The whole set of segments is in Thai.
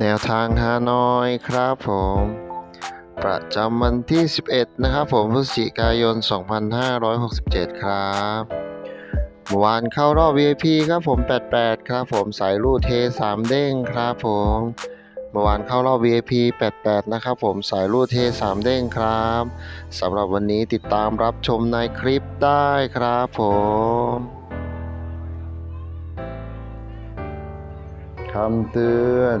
แนวทางฮานอยครับผม ประจำวันที่ 11 นะครับผมพฤศจิกายน 2567 ครับเมื่อวานเข้ารอบ VIP ครับผม 88 ครับผมสายรูดเท 3 เด้งครับผมเมื่อวานเข้ารอบ VIP 88 นะครับผมสายรูดเท 3 เด้งครับสำหรับวันนี้ติดตามรับชมในคลิปได้ครับผมคำเตือน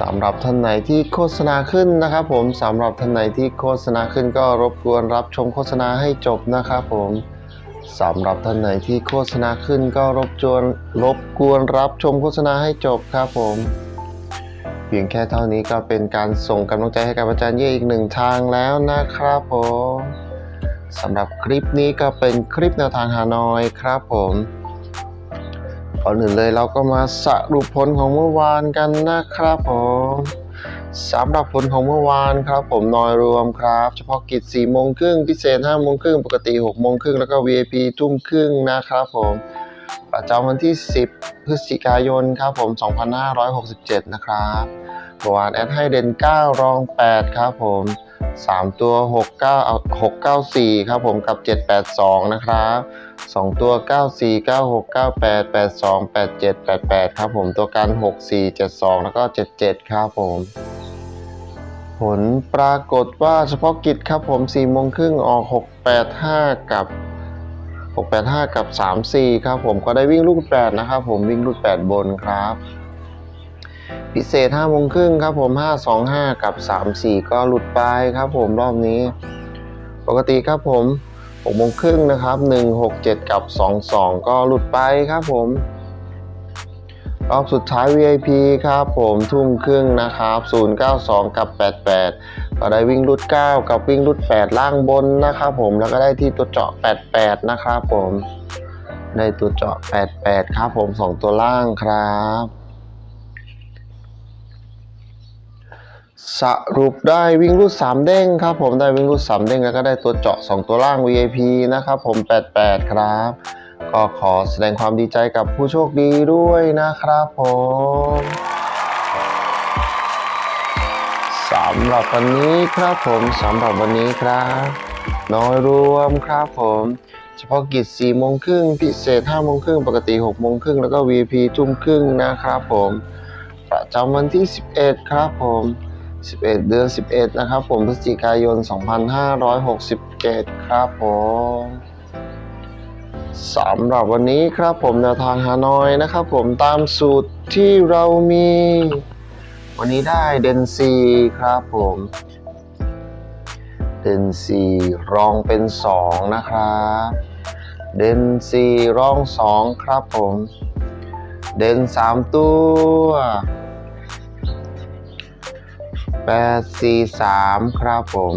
สำหรับท่านไหนที่โฆษณาขึ้นนะครับ ผมสำหรับท่านไหนที่โฆษณาขึ้นก็รบกวนรับชมโฆษณาให้จบนะครับผมสำหรับท่านไหนที่โฆษณาขึ้นก็รบกวนรบกวนรับชมโฆษณาให้จบครับผมเพียงแค่เท่านี้ก็เป็นการส่งกำลังใจให้กับอาจารย์เย่อีกหนึ่งทางแล้วนะครับผมสำหรับคลิปนี้ก็เป็นคลิปแนวทางฮานอยครับผม ก่อนอื่นเลยเราก็มาสรุปผลของเมื่อวานกันนะครับผมสำหรับผลของเมื่อวานครับ ผมนอยรวมครับ เฉพาะกิจ4โมงครึ่งพิเศษ5โมงครึ่งปกติ6โมงครึ่งแล้วก็ VIP ทุ่มครึ่งนะครับผมประจำวันที่ 10 พฤศจิกายนครับผม 2567 นะครับเมื่อวานแอดให้เด่น9รอง 8 ครับผม 3 ตัว 69เอา694 ครับผมกับ 782 นะครับสองตัว 94 96 98 82 87 88 ครับผมตัวกัน64 72 แล้วก็ 77 ครับผม ผลปรากฏว่าเฉพาะกิจครับผม4โมงครึ่งออก 685 กับ 685 กับ 34 ครับผมก็ได้วิ่งลูก8นะครับผมวิ่งลูก8บนครับ พิเศษ5โมงครึ่งครับผม 525 กับ 34 ก็หลุดไปครับผมรอบนี้ ปกติครับผม6โมงครึ่งนะครับ 167 กับ 22 ก็หลุดไปครับผม รอบสุดท้าย VIP ครับผมทุ่มครึ่งนะครับ 092 กับ 88 ก็ได้วิ่งรุด 9 กับวิ่งรุด 8 ล่างบนนะครับผมแล้วก็ได้ที่ตัวเจาะ 88 นะครับผม ได้ตัวเจาะ 88 ครับผม 2 ตัวล่างครับ สรุปได้วิ่งรูด3เด้งครับผมได้วิ่งรูด3เด้งแล้วก็ได้ตัวเจาะ 2 ตัวล่าง VIP นะครับผม 88 ครับ ก็ขอแสดงความดีใจกับผู้โชคดีด้วยนะครับผมสำหรับวันนี้ครับผมสำหรับวันนี้ครับน้อยรวมครับผม เฉพาะกิจ4โมงครึ่งพิเศษ5โมงครึ่งปกติ6โมงครึ่งแล้วก็ VIP ทุ่มครึ่งนะครับผม ประจำวันที่ 11 ครับผม 11 เดือน 11 นะครับผมพฤศจิกายน 2567 ครับผมสำหรับวันนี้ครับผมแนวทางฮานอยนะครับผมตามสูตรที่เรามี วันนี้ได้เดนซีครับผมเดนซีรองเป็น 2 นะครับเดนซีรอง 2 ครับผม เดน 3 ตัว แปดสี่สามครับผม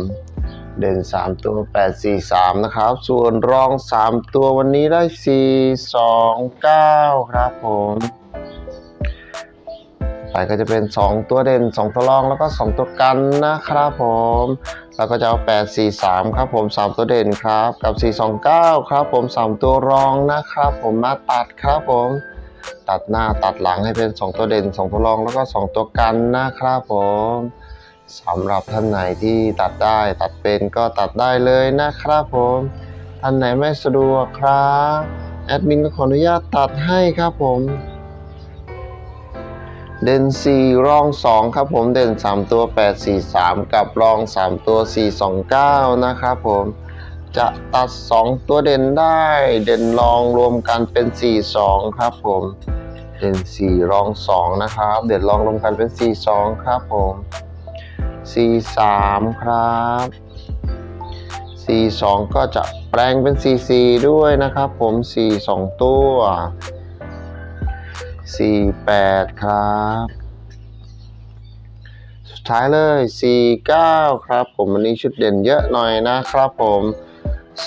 เด่นสามตัวแปดสี่สามนะครับ ส่วนรองสามตัววันนี้ได้สี่สองเก้าครับผมไปก็จะเป็นสองตัวเด่นสองตัวรองแล้วก็สองตัวกันนะครับผม แล้วก็จะเอาแปดสี่สามครับผมสามตัวเด่นครับ กับสี่สองเก้าครับผมสามตัวรองนะครับผมมาตัดครับผม ตัดหน้าตัดหลังให้เป็น 2 ตัวเด่น 2 ตัวรองแล้วก็ 2 ตัวกันนะครับผม สำหรับท่านไหนที่ตัดได้ตัดเป็นก็ตัดได้เลยนะครับผม ท่านไหนไม่สะดวกครับแอดมินก็ขออนุญาตตัดให้ครับผมเด่น4รอง 2 ครับผมเด่น 3 ตัว 8 4 3 กับรอง 3 ตัว 4 2 9 นะครับผมจะตัด 2 ตัวเด่นได้ เด่นรองรวมกันเป็น 4 2 ครับผม เด่น 4 รอง 2 นะครับ เด่นรองรวมกันเป็น 4 2 ครับผม 4 3ครับ4 2ก็จะแปลงเป็น4 4ด้วยนะครับผม4 2ตัว48ครับ สุดท้ายเลย49ครับผมวันนี้ชุดเด่นเยอะหน่อยนะครับผม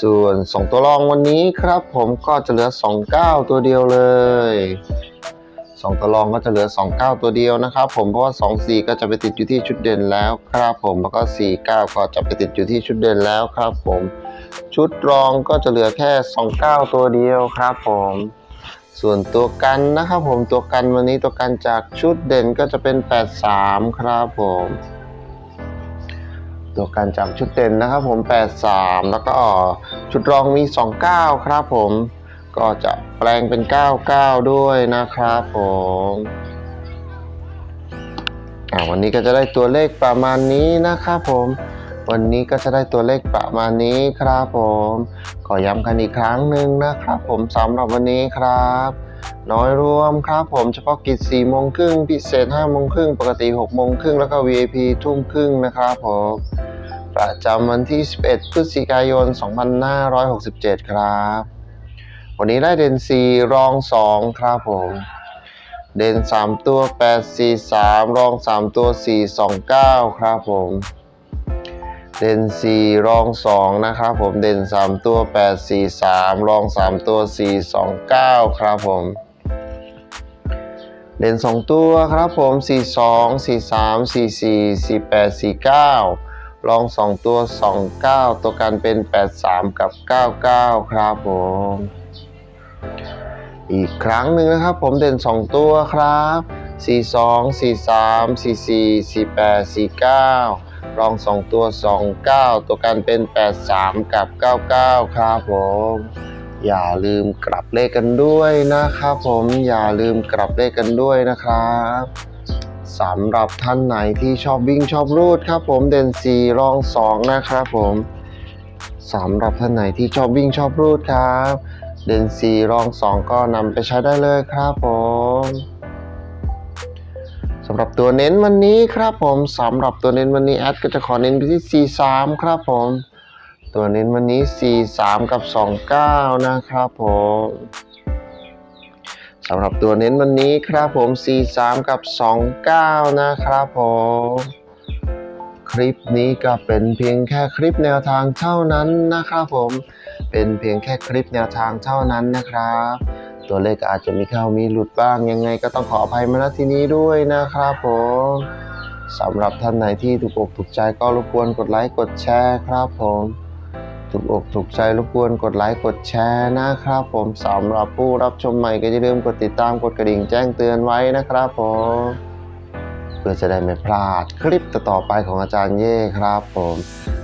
ส่วน 2 ตัวรองวันนี้ครับผมก็จะเหลือ 29 ตัวเดียวเลย 2ตัวรองก็จะเหลือ 29 ตัวเดียวนะครับ ผมเพราะว่า 24 ก็จะไปติดอยู่ที่ชุดเด่นแล้วครับผมแล้วก็ 49 ก็จะไปติดอยู่ที่ชุดเด่นแล้วครับผมชุดรองก็จะเหลือแค่ 29 ตัวเดียวครับผมส่วนตัวกันนะครับผมตัวกันวันนี้ตัวกันจากชุดเด่นก็จะเป็น 83 ครับผมตัวกันจากชุดเด่นนะครับผม 83 แล้วก็ชุดรองมี 29 ครับผม ก็จะแปลงเป็น 99 ด้วยนะครับผมอ่าวันนี้ก็จะได้ตัวเลขประมาณนี้นะครับผม วันนี้ก็จะได้ตัวเลขประมาณนี้ครับผม ขอย้ำกันอีกครั้งหนึ่งนะครับผมสำหรับวันนี้ครับ น้อยรวมครับผมเฉพาะกิจ4โมงครึ่งพิเศษ5โมงครึ่งปกติ6โมงครึ่งแล้วก็ VIP ทุ่มครึ่งนะครับผมประจำวันที่ 11 พฤศจิกายน 2567 ครับ วันนี้ได้เด่น4รอง 2 ครับผม เด่น 3 ตัว 8 4 3 รอง 3 ตัว 4 2 9 ครับผม เด่น 4 รอง 2 นะครับผม เด่น 3 ตัว 8 4 3 รอง 3 ตัว 4 2 9 ครับผมเด่น2 ตัวครับผม 4 2 4 3 4 4 4 8 4 9รอง 2 ตัว 2 9 ตัวกันเป็น 8 3 กับ 99 ครับผม อีกครั้งหนึ่งนะครับ ผมเด่น 2 ตัวครับ 4 2 4 3 4 4 4 8 4 9 รอง 2 ตัว 2 9 ตัวกันเป็น 8 3 กับ 99 ครับผม อย่าลืมกลับเลขกันด้วยนะครับผมอย่าลืมกลับเลขกันด้วยนะครับสำหรับท่านไหนที่ชอบวิ่งชอบรูดครับผมเด่น 4 รอง 2 นะครับผมสำหรับท่านไหนที่ชอบวิ่งชอบรูดครับ เด่น4รอง 2 ก็นำไปใช้ได้เลยครับผมสำหรับตัวเน้นวันนี้ครับผมสำหรับตัวเน้นวันนี้แอดก็จะขอเน้นไปที่ 43 ครับผม ตัวเน้นวันนี้ 43 กับ 29 นะครับผมสำหรับตัวเน้นวันนี้ครับผม 43 กับ 29 นะครับผมคลิปนี้ก็เป็นเพียงแค่คลิปแนวทางเท่านั้นนะครับผม เป็นเพียงแค่คลิปแนวทางเท่านั้นนะครับ ตัวเลขอาจจะมีเข้ามีหลุดบ้างยังไง ก็ต้องขออภัยมาณที่นี้ด้วยนะครับผมสำหรับท่านไหนที่ถูกอกถูกใจก็รบกวนกดไลค์กดแชร์ครับผมถูกอกถูกใจรบกวนกดไลค์กดแชร์นะครับผมสำหรับผู้รับชมใหม่ก็อย่าลืมกดติดตามกดกระดิ่งแจ้งเตือนไว้นะครับผมเพื่อจะได้ไม่พลาดคลิปต่อๆไปของอาจารย์เย่ครับผม